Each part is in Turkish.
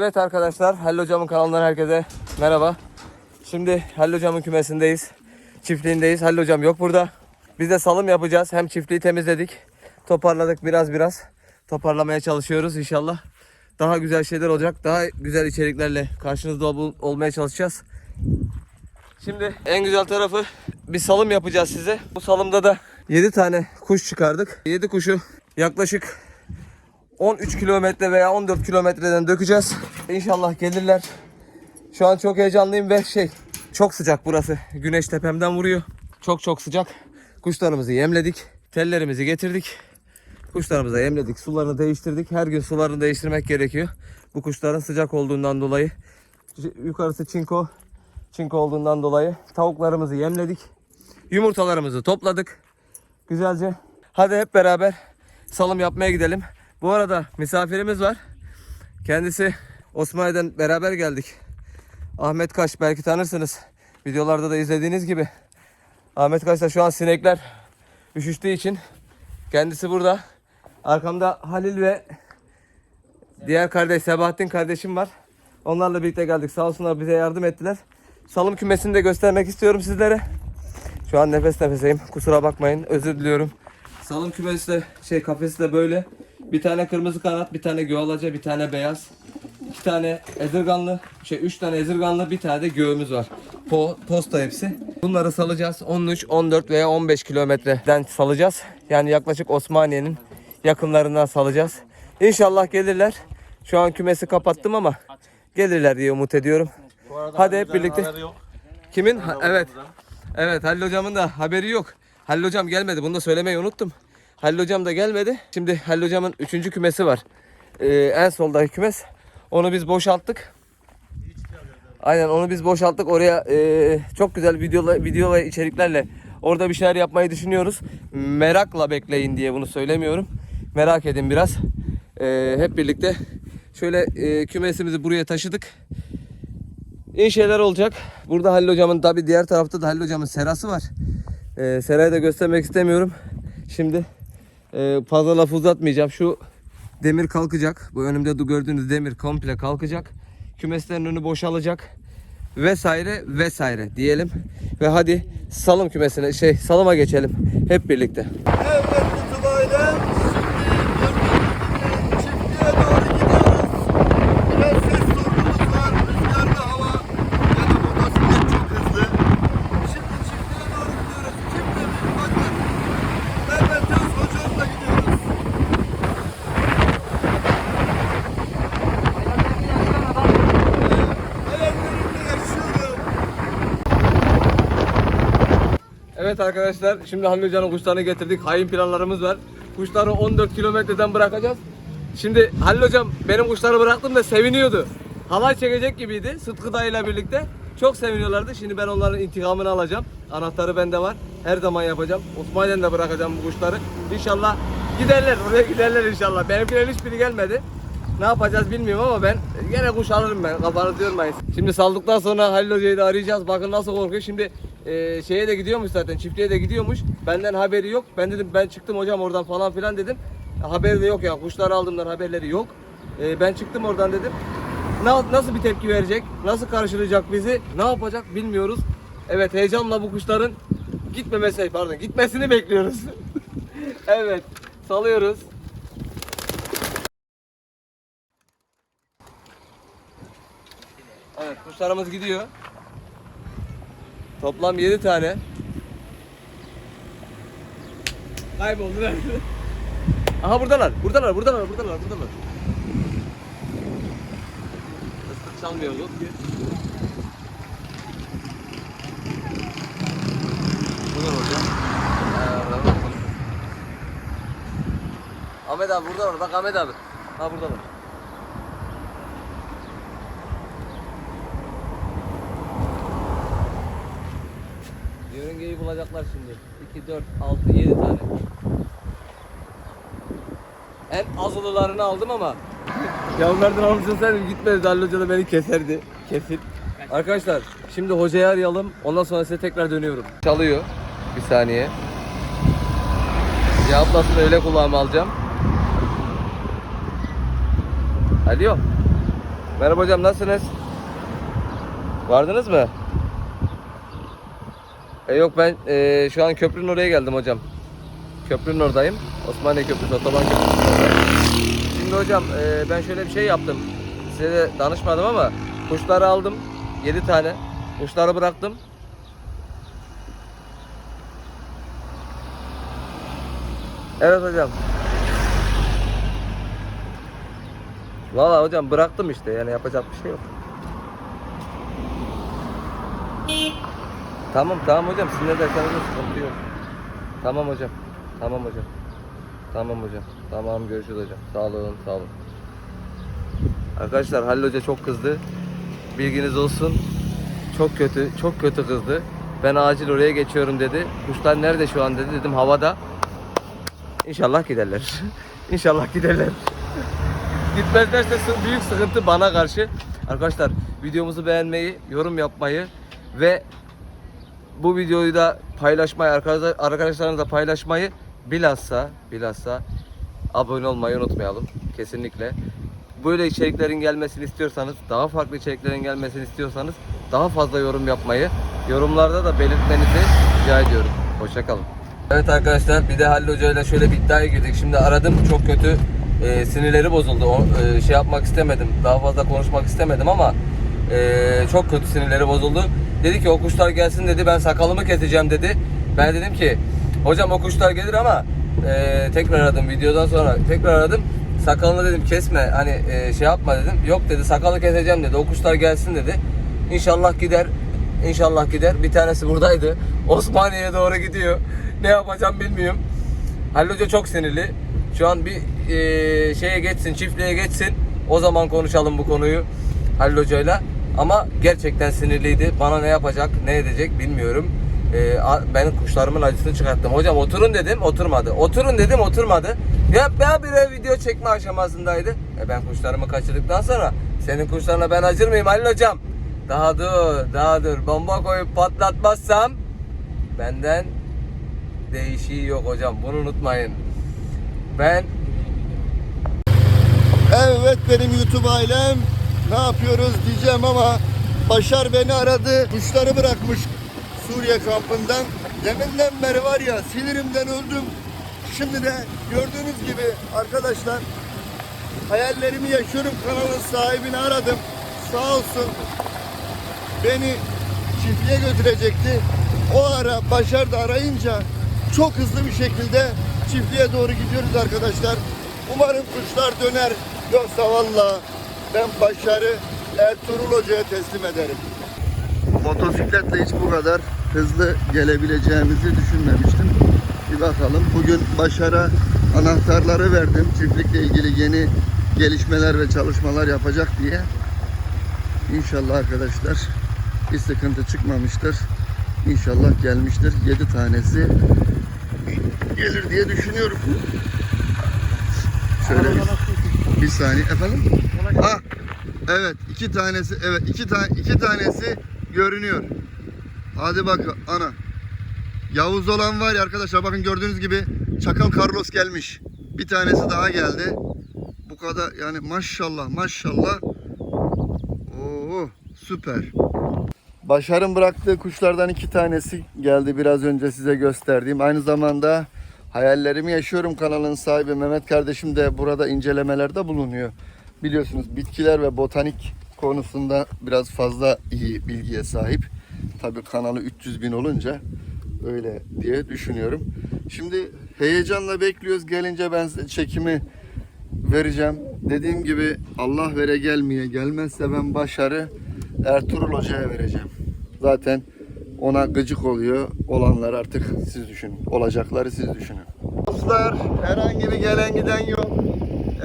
Evet arkadaşlar Halil Hocam'ın kanalından herkese merhaba. Şimdi Halil Hocam'ın kümesindeyiz. Çiftliğindeyiz. Halil Hocam yok burada. Biz de salım yapacağız. Hem çiftliği temizledik. Toparladık biraz biraz. Toparlamaya çalışıyoruz inşallah. Daha güzel şeyler olacak. Daha güzel içeriklerle karşınızda ol- olmaya çalışacağız. Şimdi en güzel tarafı bir salım yapacağız size. Bu salımda da 7 tane kuş çıkardık. 7 kuşu yaklaşık 13 kilometre veya 14 kilometreden dökeceğiz. İnşallah gelirler. Şu an çok heyecanlıyım ve şey çok sıcak burası. Güneş tepemden vuruyor. Çok çok sıcak. Kuşlarımızı yemledik. Tellerimizi getirdik. Kuşlarımızı da yemledik. Sularını değiştirdik. Her gün sularını değiştirmek gerekiyor. Bu kuşların sıcak olduğundan dolayı. Yukarısı çinko. Çinko olduğundan dolayı. Tavuklarımızı yemledik. Yumurtalarımızı topladık. Güzelce. Hadi hep beraber salım yapmaya gidelim. Bu arada misafirimiz var. Kendisi Osmaniye'den beraber geldik. Ahmet Kaş belki tanırsınız. Videolarda da izlediğiniz gibi. Ahmet Kaş da şu an sinekler üşüştüğü için kendisi burada. Arkamda Halil ve diğer kardeş Sebahattin kardeşim var. Onlarla birlikte geldik. Sağ olsunlar bize yardım ettiler. Salım kümesini de göstermek istiyorum sizlere. Şu an nefes nefeseyim. Kusura bakmayın. Özür diliyorum. Salım kümesi de şey kafesi de böyle. Bir tane kırmızı kanat, bir tane göğalaca, bir tane beyaz. iki tane ezirganlı, şey üç tane ezirganlı, bir tane de göğümüz var. Po, posta hepsi. Bunları salacağız. 13, 14 veya 15 kilometreden salacağız. Yani yaklaşık Osmaniye'nin yakınlarından salacağız. İnşallah gelirler. Şu an kümesi kapattım ama gelirler diye umut ediyorum. Hadi hep birlikte. Kimin? Ha, evet. Evet Halil hocamın da haberi yok. Halil hocam gelmedi. Bunu da söylemeyi unuttum. Halil hocam da gelmedi. Şimdi Halil hocamın üçüncü kümesi var. Ee, en soldaki kümes. Onu biz boşalttık. Aynen onu biz boşalttık. Oraya e, çok güzel video, video ve içeriklerle orada bir şeyler yapmayı düşünüyoruz. Merakla bekleyin diye bunu söylemiyorum. Merak edin biraz. Ee, hep birlikte şöyle e, kümesimizi buraya taşıdık. İyi şeyler olacak. Burada Halil hocamın tabi diğer tarafta da Halil hocamın serası var. Ee, serayı da göstermek istemiyorum. Şimdi e, fazla laf uzatmayacağım. Şu demir kalkacak. Bu önümde de gördüğünüz demir komple kalkacak. Kümeslerin önü boşalacak. Vesaire vesaire diyelim. Ve hadi salım kümesine şey salıma geçelim hep birlikte. Evet itibariyle şimdi çiftliğe doğru gidiyoruz. Biraz ses sorunumuz var. Rüzgarlı hava ya da motosiklet çok hızlı. Şimdi çiftliğe doğru gidiyoruz. Çiftliğe bir bakın. Mehmet Öz hocamla gidiyoruz. Hayallerimle yaşıyorum. Evet arkadaşlar şimdi Halil Hoca'nın kuşlarını getirdik. Hain planlarımız var. Kuşları 14 kilometreden bırakacağız. Şimdi Halil Hocam benim kuşları bıraktım da seviniyordu. Halay çekecek gibiydi Sıtkı dayıyla birlikte. Çok seviniyorlardı. Şimdi ben onların intikamını alacağım. Anahtarı bende var. Her zaman yapacağım. Osmaniye'den de bırakacağım bu kuşları. İnşallah giderler. Oraya giderler inşallah. Benimkilerin hiçbiri gelmedi. Ne yapacağız bilmiyorum ama ben gene kuş alırım ben. Kafanızı yormayın. Şimdi saldıktan sonra Halil Hoca'yı da arayacağız. Bakın nasıl korkuyor. Şimdi e, şeye de gidiyormuş zaten. Çiftliğe de gidiyormuş. Benden haberi yok. Ben dedim ben çıktım hocam oradan falan filan dedim. Haberi de yok ya. Kuşları aldığımdan haberleri yok. E, ben çıktım oradan dedim. Na- nasıl bir tepki verecek? Nasıl karşılayacak bizi? Ne yapacak bilmiyoruz. Evet heyecanla bu kuşların gitmemesi pardon gitmesini bekliyoruz. evet salıyoruz. Evet kuşlarımız gidiyor. Toplam 7 tane. Kayboldular. Aha buradalar. Buradalar, buradalar, buradalar, buradalar. Islık çalmıyor yok ki. Buradan bakalım. Ahmet abi buradalar. Bak Ahmet abi. Ha buradalar. Bulacaklar şimdi. 2, 4, 6, 7 tane. En azılılarını aldım ama Yavrulardan almışsın gitmedi Dallı Hoca da beni keserdi. Kesin. Arkadaşlar şimdi hocayı arayalım. Ondan sonra size tekrar dönüyorum. Çalıyor. Bir saniye. Cevaplasın öyle kulağıma alacağım. Alo. Merhaba hocam nasılsınız? Vardınız mı? E yok ben e, şu an köprünün oraya geldim hocam. Köprünün oradayım. Osmaniye Köprüsü, Otoban oradayım. Şimdi hocam e, ben şöyle bir şey yaptım. Size de danışmadım ama kuşları aldım. 7 tane. Kuşları bıraktım. Evet hocam. Valla hocam bıraktım işte yani yapacak bir şey yok. Tamam tamam hocam siz ne derseniz de sıkıntı yok. Tamam hocam. Tamam hocam. Tamam hocam. Tamam görüşürüz hocam. Sağ olun sağ olun. Arkadaşlar Halil Hoca çok kızdı. Bilginiz olsun. Çok kötü, çok kötü kızdı. Ben acil oraya geçiyorum dedi. Kuşlar nerede şu an dedi. Dedim havada. İnşallah giderler. İnşallah giderler. Gitmezlerse büyük sıkıntı bana karşı. Arkadaşlar videomuzu beğenmeyi, yorum yapmayı ve bu videoyu da paylaşmayı, arkadaşlar, arkadaşlarınızla paylaşmayı bilhassa, bilhassa abone olmayı unutmayalım. Kesinlikle. Böyle içeriklerin gelmesini istiyorsanız, daha farklı içeriklerin gelmesini istiyorsanız daha fazla yorum yapmayı, yorumlarda da belirtmenizi rica ediyorum. Hoşçakalın. Evet arkadaşlar bir de Halil Hoca ile şöyle bir iddiaya girdik. Şimdi aradım çok kötü e, sinirleri bozuldu. O, e, şey yapmak istemedim. Daha fazla konuşmak istemedim ama e, çok kötü sinirleri bozuldu. Dedi ki o kuşlar gelsin dedi ben sakalımı keseceğim dedi. Ben dedim ki hocam o kuşlar gelir ama e, tekrar aradım videodan sonra tekrar aradım. Sakalını dedim kesme hani e, şey yapma dedim. Yok dedi sakalı keseceğim dedi. O kuşlar gelsin dedi. İnşallah gider. İnşallah gider. Bir tanesi buradaydı. Osmaniye'ye doğru gidiyor. Ne yapacağım bilmiyorum. Halil Hoca çok sinirli. Şu an bir e, şeye geçsin, çiftliğe geçsin. O zaman konuşalım bu konuyu Halil Hoca'yla. Ama gerçekten sinirliydi. Bana ne yapacak, ne edecek bilmiyorum. E, a- ben kuşlarımın acısını çıkarttım. Hocam oturun dedim, oturmadı. Oturun dedim, oturmadı. Ya ben bir video çekme aşamasındaydı. E ben kuşlarımı kaçırdıktan sonra senin kuşlarına ben acır mıyım Halil Hocam? Daha dur, daha dur. Bomba koyup patlatmazsam benden değişiği yok hocam. Bunu unutmayın. Ben Evet benim YouTube ailem. Ne yapıyoruz diyeceğim ama Başar beni aradı. Kuşları bırakmış Suriye kampından. Deminden beri var ya sinirimden öldüm. Şimdi de gördüğünüz gibi arkadaşlar hayallerimi yaşıyorum kanalın sahibini aradım. Sağ olsun beni çiftliğe götürecekti. O ara Başar da arayınca çok hızlı bir şekilde çiftliğe doğru gidiyoruz arkadaşlar. Umarım kuşlar döner. Yoksa valla ben Başar'ı Ertuğrul Hoca'ya teslim ederim. Motosikletle hiç bu kadar hızlı gelebileceğimizi düşünmemiştim. Bir bakalım. Bugün Başar'a anahtarları verdim. Çiftlikle ilgili yeni gelişmeler ve çalışmalar yapacak diye. İnşallah arkadaşlar bir sıkıntı çıkmamıştır. İnşallah gelmiştir. 7 tanesi gelir diye düşünüyorum. Şöyle bir, bir saniye efendim. Ha, evet iki tanesi evet iki tane iki tanesi görünüyor. Hadi bak ana. Yavuz olan var ya arkadaşlar bakın gördüğünüz gibi Çakal Carlos gelmiş. Bir tanesi daha geldi. Bu kadar yani maşallah maşallah. Oo süper. Başar'ın bıraktığı kuşlardan iki tanesi geldi biraz önce size gösterdiğim. Aynı zamanda hayallerimi yaşıyorum kanalın sahibi Mehmet kardeşim de burada incelemelerde bulunuyor. Biliyorsunuz bitkiler ve botanik konusunda biraz fazla iyi bilgiye sahip. Tabii kanalı 300 bin olunca öyle diye düşünüyorum. Şimdi heyecanla bekliyoruz. Gelince ben size çekimi vereceğim. Dediğim gibi Allah vere gelmeye gelmezse ben başarı Ertuğrul Hoca'ya vereceğim. Zaten ona gıcık oluyor. Olanlar artık siz düşünün. Olacakları siz düşünün. Dostlar herhangi bir gelen giden yok.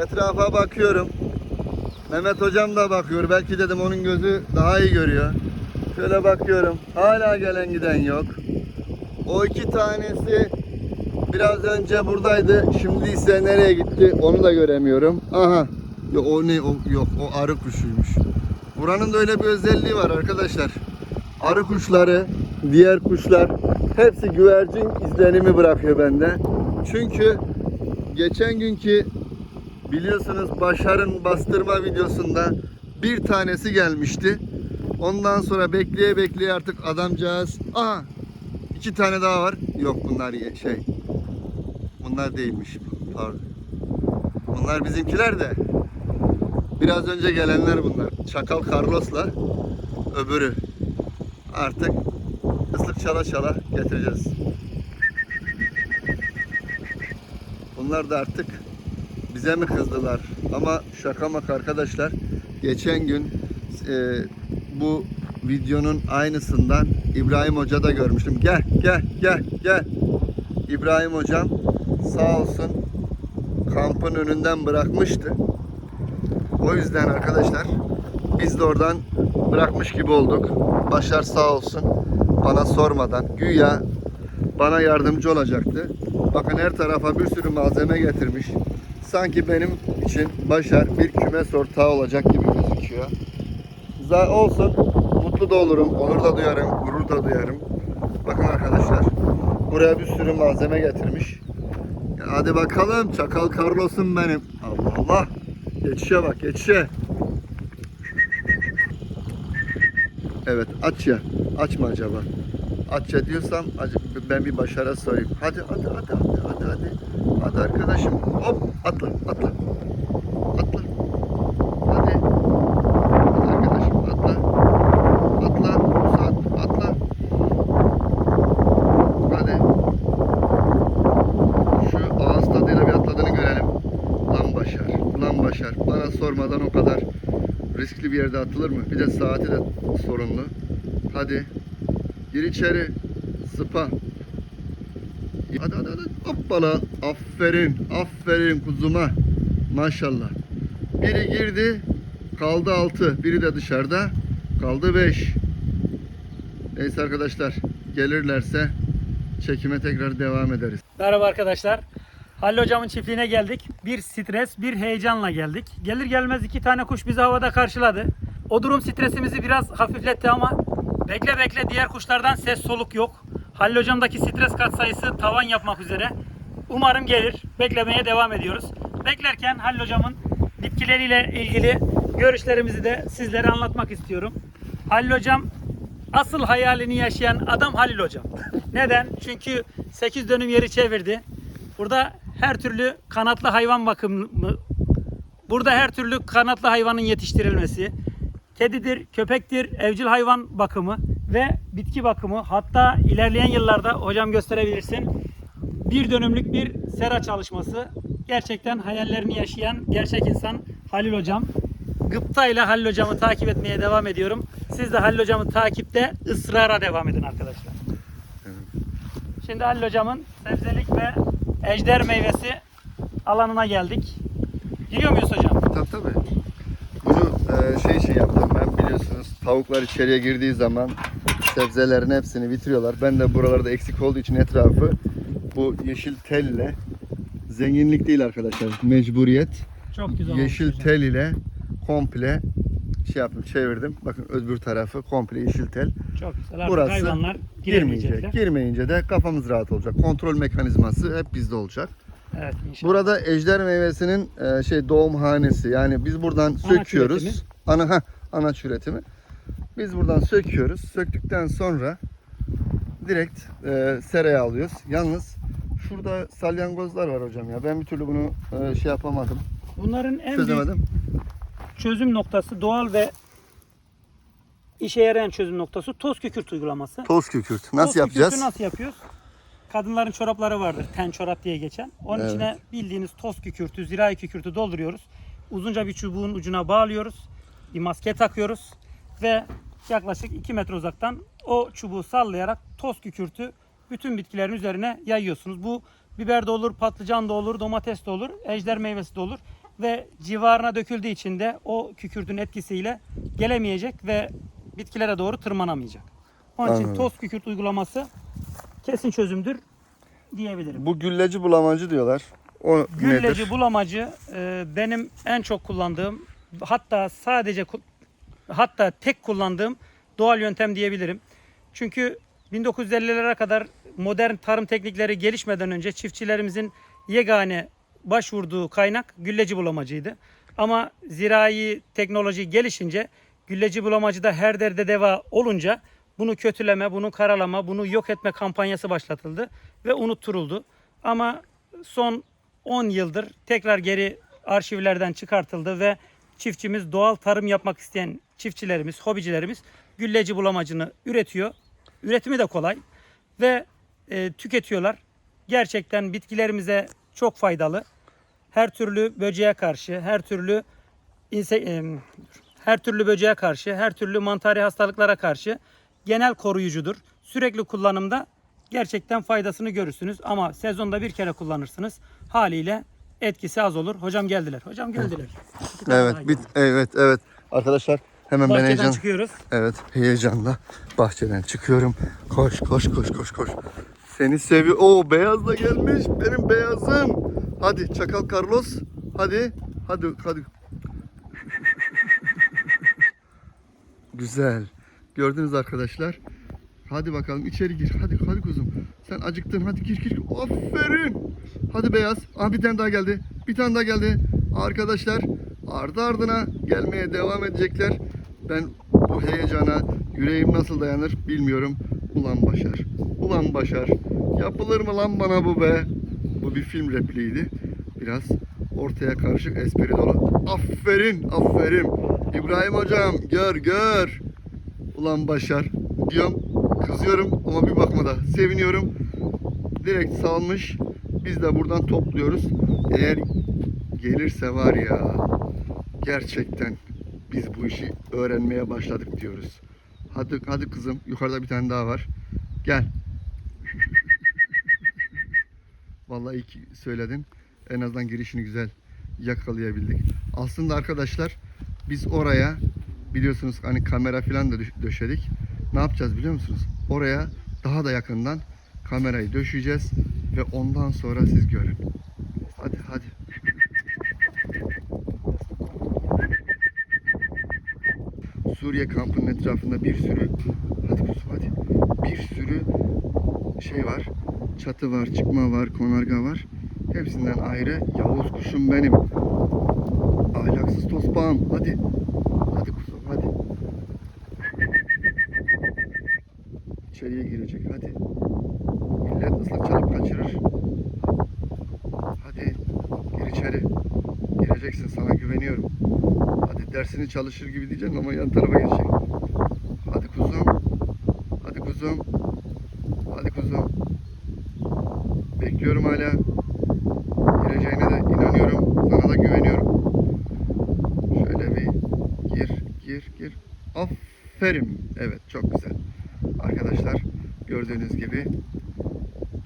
Etrafa bakıyorum. Mehmet hocam da bakıyor. Belki dedim onun gözü daha iyi görüyor. Şöyle bakıyorum. Hala gelen giden yok. O iki tanesi biraz önce buradaydı. Şimdi ise nereye gitti onu da göremiyorum. Aha. Yok o ne? O, yok o arı kuşuymuş. Buranın da öyle bir özelliği var arkadaşlar. Arı kuşları, diğer kuşlar hepsi güvercin izlenimi bırakıyor bende. Çünkü geçen günkü biliyorsunuz Başar'ın bastırma videosunda Bir tanesi gelmişti. Ondan sonra bekleye bekleye artık adamcağız. Aha iki tane daha var. Yok bunlar şey. Bunlar değilmiş. Pardon. Bunlar bizimkiler de. Biraz önce gelenler bunlar. Çakal Carlos'la öbürü. Artık ıslık çala çala getireceğiz. Bunlar da artık bize mi kızdılar? Ama şaka maka arkadaşlar. Geçen gün e, bu videonun aynısından İbrahim Hoca da görmüştüm. Gel gel gel gel. İbrahim Hocam sağ olsun kampın önünden bırakmıştı. O yüzden arkadaşlar biz de oradan bırakmış gibi olduk. Başar sağ olsun bana sormadan güya bana yardımcı olacaktı. Bakın her tarafa bir sürü malzeme getirmiş. Sanki benim için Başar bir kümes ortağı olacak gibi gözüküyor. Za olsun. Mutlu da olurum. Onur da duyarım. Gurur da duyarım. Bakın arkadaşlar. Buraya bir sürü malzeme getirmiş. Hadi bakalım. Çakal Carlos'um benim. Allah Allah. Geçişe bak geçişe. Evet aç ya. Aç mı acaba? Aç ya diyorsam acı- ben bir başara sorayım. Hadi hadi hadi hadi hadi hadi. Hadi arkadaşım. Hop atla atla. Atla. Hadi. Hadi arkadaşım atla. Atla. Suat atla. Hadi. Şu ağız tadıyla bir atladığını görelim. Lan Başar. Lan Başar. Bana sormadan o kadar riskli bir yerde atılır mı? Bir de saati de sorunlu. Hadi. Gir içeri. Sıpa. Hadi hadi hadi. Hoppala. Aferin. Aferin kuzuma. Maşallah. Biri girdi. Kaldı 6. Biri de dışarıda. Kaldı 5. Neyse arkadaşlar. Gelirlerse çekime tekrar devam ederiz. Merhaba arkadaşlar. Halil hocamın çiftliğine geldik. Bir stres, bir heyecanla geldik. Gelir gelmez iki tane kuş bizi havada karşıladı. O durum stresimizi biraz hafifletti ama bekle bekle diğer kuşlardan ses soluk yok. Halil hocamdaki stres katsayısı tavan yapmak üzere. Umarım gelir. Beklemeye devam ediyoruz. Beklerken Halil hocamın bitkileriyle ilgili görüşlerimizi de sizlere anlatmak istiyorum. Halil hocam asıl hayalini yaşayan adam Halil hocam. Neden? Çünkü 8 dönüm yeri çevirdi. Burada her türlü kanatlı hayvan bakımı Burada her türlü kanatlı hayvanın yetiştirilmesi, kedidir, köpektir, evcil hayvan bakımı ve bitki bakımı. Hatta ilerleyen yıllarda hocam gösterebilirsin. Bir dönümlük bir sera çalışması. Gerçekten hayallerini yaşayan gerçek insan Halil hocam. Gıpta ile Halil hocamı takip etmeye devam ediyorum. Siz de Halil hocamı takipte ısrara devam edin arkadaşlar. Şimdi Halil hocamın sebzelik ve ejder meyvesi alanına geldik. Giriyor muyuz hocam? Tabii tabii. Bunu e, şey için yaptım ben biliyorsunuz tavuklar içeriye girdiği zaman sebzelerin hepsini bitiriyorlar. Ben de buralarda eksik olduğu için etrafı bu yeşil telle zenginlik değil arkadaşlar mecburiyet. Çok güzel yeşil olmuş hocam. tel ile komple şey yaptım çevirdim. Bakın öbür tarafı komple yeşil tel. Çok güzel. Artık Burası hayvanlar Girmeyecek. Girmeyince de kafamız rahat olacak. Kontrol mekanizması hep bizde olacak. Evet inşallah. Burada ejder meyvesinin e, şey doğumhanesi. Yani biz buradan söküyoruz. üretimi. Ana ha anaç üretimi. Biz buradan söküyoruz. Söktükten sonra direkt e, seraya alıyoruz. Yalnız şurada salyangozlar var hocam ya. Ben bir türlü bunu e, şey yapamadım. Bunların en büyük Çözemedim. çözüm noktası doğal ve işe yarayan çözüm noktası toz kükürt uygulaması. Toz kükürt. Nasıl Toz yapacağız? kükürtü nasıl yapıyoruz? Kadınların çorapları vardır. Ten çorap diye geçen. Onun Evet. içine bildiğiniz toz kükürtü, zirai kükürtü dolduruyoruz. Uzunca bir çubuğun ucuna bağlıyoruz. Bir maske takıyoruz. Ve yaklaşık 2 metre uzaktan o çubuğu sallayarak toz kükürtü bütün bitkilerin üzerine yayıyorsunuz. Bu biber de olur, patlıcan da olur, domates de olur, ejder meyvesi de olur. Ve civarına döküldüğü için de o kükürtün etkisiyle gelemeyecek ve bitkilere doğru tırmanamayacak. Onun için toz kükürt uygulaması kesin çözümdür diyebilirim. Bu gülleci bulamacı diyorlar. O Gülleci nedir? bulamacı e, benim en çok kullandığım hatta sadece hatta tek kullandığım doğal yöntem diyebilirim. Çünkü 1950'lere kadar modern tarım teknikleri gelişmeden önce çiftçilerimizin yegane başvurduğu kaynak gülleci bulamacıydı. Ama zirai teknoloji gelişince gülleci bulamacıda her derde deva olunca bunu kötüleme, bunu karalama, bunu yok etme kampanyası başlatıldı ve unutturuldu. Ama son 10 yıldır tekrar geri arşivlerden çıkartıldı ve çiftçimiz doğal tarım yapmak isteyen çiftçilerimiz, hobicilerimiz gülleci bulamacını üretiyor. Üretimi de kolay ve e, tüketiyorlar. Gerçekten bitkilerimize çok faydalı. Her türlü böceğe karşı, her türlü inse, e, her türlü böceğe karşı, her türlü mantari hastalıklara karşı genel koruyucudur. Sürekli kullanımda gerçekten faydasını görürsünüz ama sezonda bir kere kullanırsınız. Haliyle etkisi az olur. Hocam geldiler. Hocam geldiler. Evet, geldi. evet, evet. Arkadaşlar hemen ben Bahçeden heyecan çıkıyoruz. Evet, heyecanla bahçeden çıkıyorum. Koş, koş, koş, koş, koş. Seni seviyor. Oo, beyaz da gelmiş. Benim beyazım. Hadi Çakal Carlos. Hadi, hadi, hadi. Güzel. Gördünüz arkadaşlar. Hadi bakalım içeri gir. Hadi hadi kuzum. Sen acıktın. Hadi gir gir. Aferin. Hadi beyaz. Ah bir tane daha geldi. Bir tane daha geldi. Arkadaşlar ardı ardına gelmeye devam edecekler. Ben bu heyecana yüreğim nasıl dayanır bilmiyorum. Ulan Başar. Ulan Başar. Yapılır mı lan bana bu be? Bu bir film repliğiydi. Biraz ortaya karışık espri dolu. Aferin, aferin. İbrahim hocam gör gör. Ulan Başar diyorum. Kızıyorum ama bir bakma da seviniyorum. Direkt salmış. Biz de buradan topluyoruz. Eğer gelirse var ya gerçekten biz bu işi öğrenmeye başladık diyoruz. Hadi hadi kızım yukarıda bir tane daha var. Gel. Vallahi iyi ki söyledin. En azından girişini güzel yakalayabildik. Aslında arkadaşlar biz oraya biliyorsunuz hani kamera falan da dö- döşedik. Ne yapacağız biliyor musunuz? Oraya daha da yakından kamerayı döşeyeceğiz ve ondan sonra siz görün. Hadi hadi. Suriye kampının etrafında bir sürü hadi kuzum hadi bir sürü şey var. Çatı var, çıkma var, konarga var. Hepsinden ayrı Yavuz kuşum benim. Ahlaksız tospağım. Hadi kuzum hadi. İçeriye girecek hadi. Millet ıslak çalıp kaçırır. Hadi gir içeri. Gireceksin sana güveniyorum. Hadi dersini çalışır gibi diyeceksin ama yan tarafa geçecek. Hadi kuzum. Hadi kuzum. Hadi kuzum. Bekliyorum hala. Gireceğine de inanıyorum. Sana da güveniyorum. Şöyle bir gir, gir, gir. Aferin. Evet, çok güzel. Arkadaşlar gördüğünüz gibi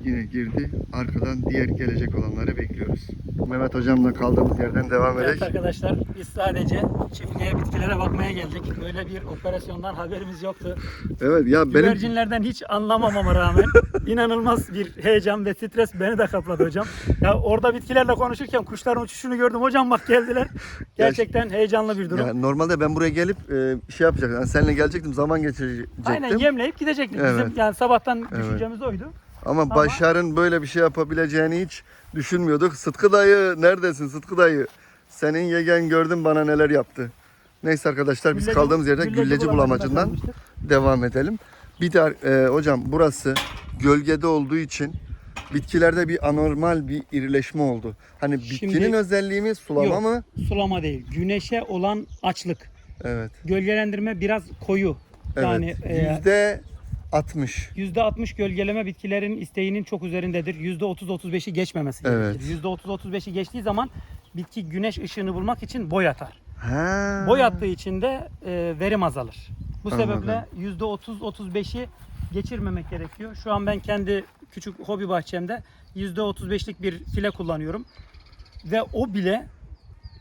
yine girdi. Arkadan diğer gelecek olanları bekliyoruz. Mehmet hocamla kaldığımız yerden devam Evet edelim. arkadaşlar biz sadece çiftliğe bitkilere bakmaya geldik. Böyle bir operasyondan haberimiz yoktu. Evet ya benim Güvercinlerden hiç anlamamama rağmen inanılmaz bir heyecan ve stres beni de kapladı hocam. Ya orada bitkilerle konuşurken kuşların uçuşunu gördüm. Hocam bak geldiler. Gerçekten heyecanlı bir durum. ya normalde ben buraya gelip e, şey yapacaktım. Yani seninle gelecektim, zaman geçirecektim. Aynen yemleyip gidecektik. Bizim Evet. yani sabahtan Evet. düşüncemiz oydu. Ama Başar'ın böyle bir şey yapabileceğini hiç düşünmüyorduk. Sıtkı dayı neredesin Sıtkı dayı? Senin yegen gördüm bana neler yaptı. Neyse arkadaşlar biz Gülleci- kaldığımız yerde gülleci gülleci bulamacından devam edelim. Bir de e, hocam burası gölgede olduğu için bitkilerde bir anormal bir irileşme oldu. Hani bitkinin Şimdi- özelliği mi sulama Yok. mı? Sulama değil. Güneşe olan açlık. Evet. Gölgelendirme biraz koyu. Yani evet. e, Yüzde 60. %60 gölgeleme bitkilerin isteğinin çok üzerindedir. %30-35'i geçmemesi Evet. gerekir. %30-35'i geçtiği zaman bitki güneş ışığını bulmak için boy atar. Ha. Boy attığı için de e, verim azalır. Bu Anladım. sebeple %30-35'i geçirmemek gerekiyor. Şu an ben kendi küçük hobi bahçemde %35'lik bir file kullanıyorum. Ve o bile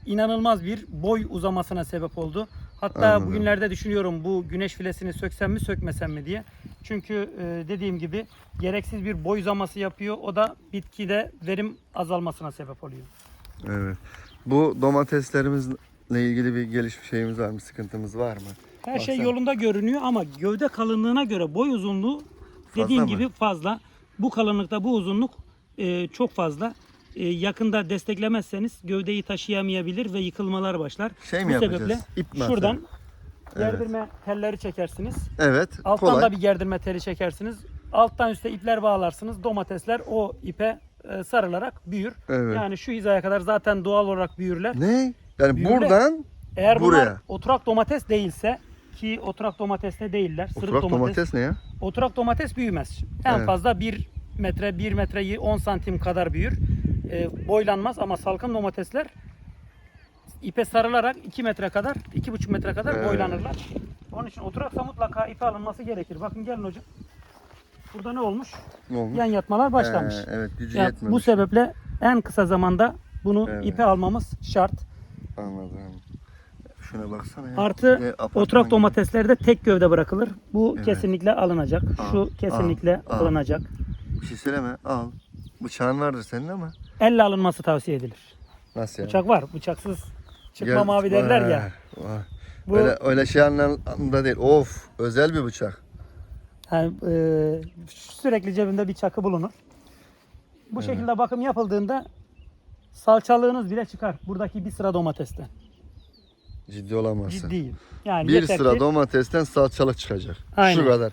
inanılmaz bir boy uzamasına sebep oldu. Hatta Anladım. bugünlerde düşünüyorum bu güneş filesini söksem mi sökmesem mi diye. Çünkü e, dediğim gibi gereksiz bir boy uzaması yapıyor. O da bitkide verim azalmasına sebep oluyor. Evet. Bu domateslerimizle ilgili bir gelişmiş şeyimiz var mı? Sıkıntımız var mı? Her şey Baksana. yolunda görünüyor ama gövde kalınlığına göre boy uzunluğu dediğin Fazla mı? gibi fazla. Bu kalınlıkta bu uzunluk e, çok fazla. E, yakında desteklemezseniz gövdeyi taşıyamayabilir ve yıkılmalar başlar. Şey mi Bu yapacağız? sebeple İp mi şuradan Evet. gerdirme telleri çekersiniz. Evet. Alttan kolay. da bir gerdirme teli çekersiniz. Alttan üste ipler bağlarsınız. Domatesler o ipe e, sarılarak büyür. Evet. Yani şu hizaya kadar zaten doğal olarak büyürler. Ne? Yani Büyürler. buradan Eğer bunlar Buraya. oturak domates değilse ki oturak domatesle değiller. Sırık oturak domates. ne ya? Oturak domates büyümez. En Evet. fazla 1 metre, 1 metreyi 10 santim kadar büyür. E, boylanmaz ama salkım domatesler ipe sarılarak 2 metre kadar, 2,5 metre kadar Evet. boylanırlar. Onun için oturaksa mutlaka ipe alınması gerekir. Bakın gelin hocam. Burada ne olmuş? Ne olmuş? Yan yatmalar başlamış. Ee, evet gücü Yani yetmemiş. bu sebeple en kısa zamanda bunu Evet. ipe almamız şart. Anladım. Şuna baksana ya. Artı apartman oturak gibi. domateslerde tek gövde bırakılır. Bu Evet. kesinlikle alınacak. Al, Şu kesinlikle al, al. alınacak. Bir şey söyleme al. Bıçağın vardır senin ama. Elle alınması tavsiye edilir. Nasıl yani? Bıçak var. Bıçaksız çıkma Gel- mavi derler ya. Vay. Bu Öyle, öyle şey anlamında değil. Of özel bir bıçak. yani, e, sürekli cebinde bir çakı bulunur. Bu şekilde bakım yapıldığında salçalığınız bile çıkar. Buradaki bir sıra domatesten. Ciddi olamazsın. Ciddiyim. Yani Bir sıra ki domatesten salçalık çıkacak. Aynen. Şu kadar.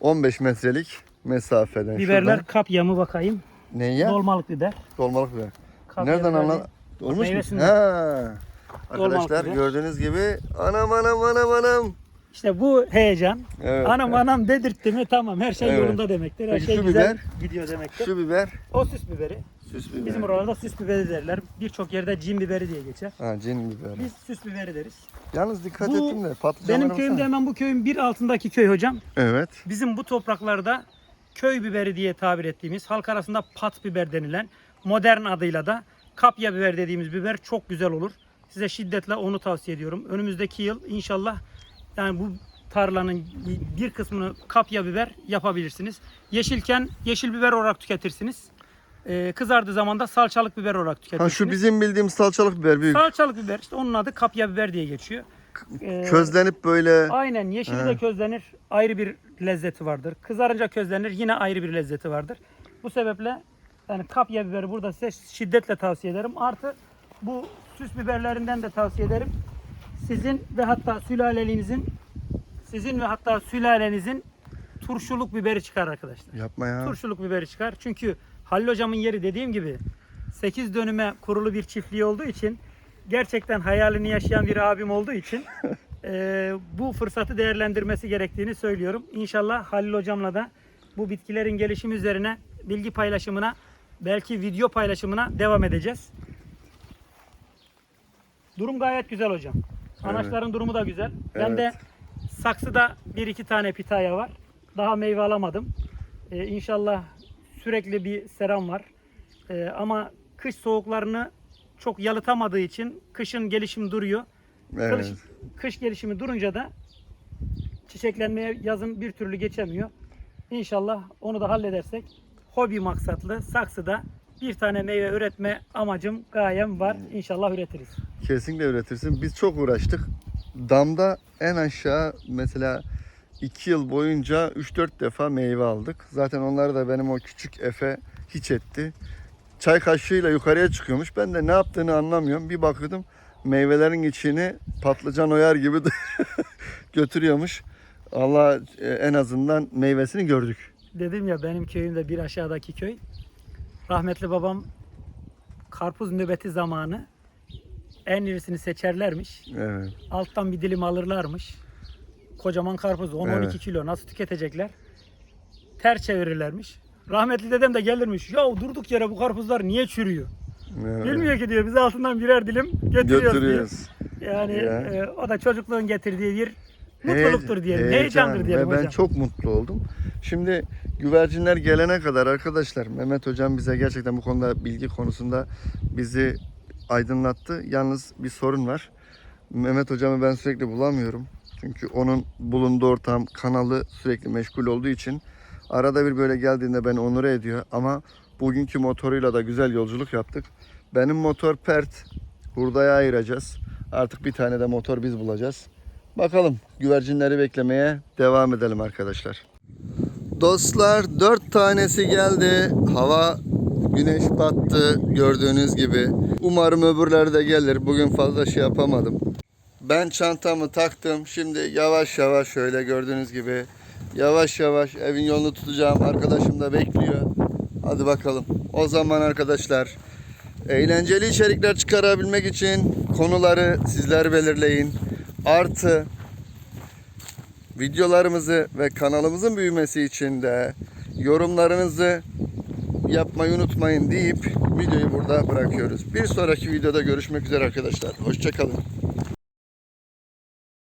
15 metrelik mesafeden. biberler şuradan. kapya mı bakayım? Ne ya? Dolmalık biber. Dolmalık biber. Kapya Nereden anladın? Olmuş mu? Meyvesinden. Ha. Arkadaşlar biber. gördüğünüz gibi anam anam anam anam. İşte bu heyecan. Evet. Anam anam dedirtti mi tamam her şey Evet. yolunda demektir. Her Peki şey şu güzel biber? gidiyor demektir. Şu biber. O süs biberi. Süs biber. Bizim oralarda süs biberi derler. Birçok yerde cin biberi diye geçer. Ha cin biberi. Biz süs biberi deriz. Yalnız dikkat Bu ettim de patlıcanlara Benim köyümde baksana. hemen bu köyün bir altındaki köy hocam. Evet. Bizim bu topraklarda köy biberi diye tabir ettiğimiz halk arasında pat biber denilen modern adıyla da kapya biber dediğimiz biber çok güzel olur. Size şiddetle onu tavsiye ediyorum. Önümüzdeki yıl inşallah yani bu tarlanın bir kısmını kapya biber yapabilirsiniz. Yeşilken yeşil biber olarak tüketirsiniz. Ee, kızardığı zaman da salçalık biber olarak tüketirsiniz. Ha şu bizim bildiğimiz salçalık biber büyük. Salçalık biber işte onun adı kapya biber diye geçiyor. Ee, Közlenip böyle Aynen yeşili He. de közlenir. Ayrı bir lezzeti vardır. Kızarınca közlenir. Yine ayrı bir lezzeti vardır. Bu sebeple yani kapya biberi burada size şiddetle tavsiye ederim. Artı bu süs biberlerinden de tavsiye ederim. Sizin ve hatta sülalenizin sizin ve hatta sülalenizin turşuluk biberi çıkar arkadaşlar. yapma ya. Turşuluk biberi çıkar. Çünkü Halil hocamın yeri dediğim gibi 8 dönüme kurulu bir çiftliği olduğu için gerçekten hayalini yaşayan bir abim olduğu için eee, bu fırsatı değerlendirmesi gerektiğini söylüyorum. İnşallah Halil hocamla da bu bitkilerin gelişimi üzerine bilgi paylaşımına belki video paylaşımına devam edeceğiz. Durum gayet güzel hocam. Anaçların durumu da güzel. Ben de Evet. saksıda bir iki tane pitaya var. Daha meyve alamadım. Ee, inşallah sürekli bir seram var. Ee, ama kış soğuklarını çok yalıtamadığı için kışın gelişim duruyor. Evet. Kış, kış gelişimi durunca da çiçeklenmeye yazın bir türlü geçemiyor. İnşallah onu da halledersek hobi maksatlı saksıda bir tane meyve üretme amacım, gayem var. İnşallah üretiriz. Kesinlikle üretirsin. Biz çok uğraştık. Damda en aşağı mesela 2 yıl boyunca 3-4 defa meyve aldık. Zaten onları da benim o küçük Efe hiç etti. Çay kaşığıyla yukarıya çıkıyormuş. Ben de ne yaptığını anlamıyorum. Bir bakıyordum meyvelerin içini patlıcan oyar gibi götürüyormuş. Allah e, en azından meyvesini gördük. Dedim ya benim köyümde bir aşağıdaki köy. Rahmetli babam karpuz nöbeti zamanı en irisini seçerlermiş. Evet. Alttan bir dilim alırlarmış. Kocaman karpuz 10-12 Evet. kilo nasıl tüketecekler? Ter çevirirlermiş. Rahmetli dedem de gelirmiş. Ya durduk yere bu karpuzlar niye çürüyor? Evet. Bilmiyor ki diyor. Biz altından birer dilim götürüyoruz, Götürüyoruz. diyor. Yani Ya. e, o da çocukluğun getirdiği bir mutluluktur diyelim. heyecan Heyecandır diyelim ve ben hocam. çok mutlu oldum. Şimdi güvercinler gelene kadar arkadaşlar Mehmet hocam bize gerçekten bu konuda bilgi konusunda bizi aydınlattı. Yalnız bir sorun var. Mehmet hocamı ben sürekli bulamıyorum. Çünkü onun bulunduğu ortam kanalı sürekli meşgul olduğu için arada bir böyle geldiğinde beni onur ediyor ama bugünkü motoruyla da güzel yolculuk yaptık. Benim motor pert. Hurdaya ayıracağız. Artık bir tane de motor biz bulacağız. Bakalım güvercinleri beklemeye devam edelim arkadaşlar. Dostlar dört tanesi geldi. Hava Güneş battı gördüğünüz gibi. Umarım öbürleri de gelir. Bugün fazla şey yapamadım. Ben çantamı taktım. Şimdi yavaş yavaş şöyle gördüğünüz gibi yavaş yavaş evin yolunu tutacağım. Arkadaşım da bekliyor. Hadi bakalım. O zaman arkadaşlar eğlenceli içerikler çıkarabilmek için konuları sizler belirleyin. Artı videolarımızı ve kanalımızın büyümesi için de yorumlarınızı yapmayı unutmayın deyip videoyu burada bırakıyoruz. Bir sonraki videoda görüşmek üzere arkadaşlar. Hoşçakalın.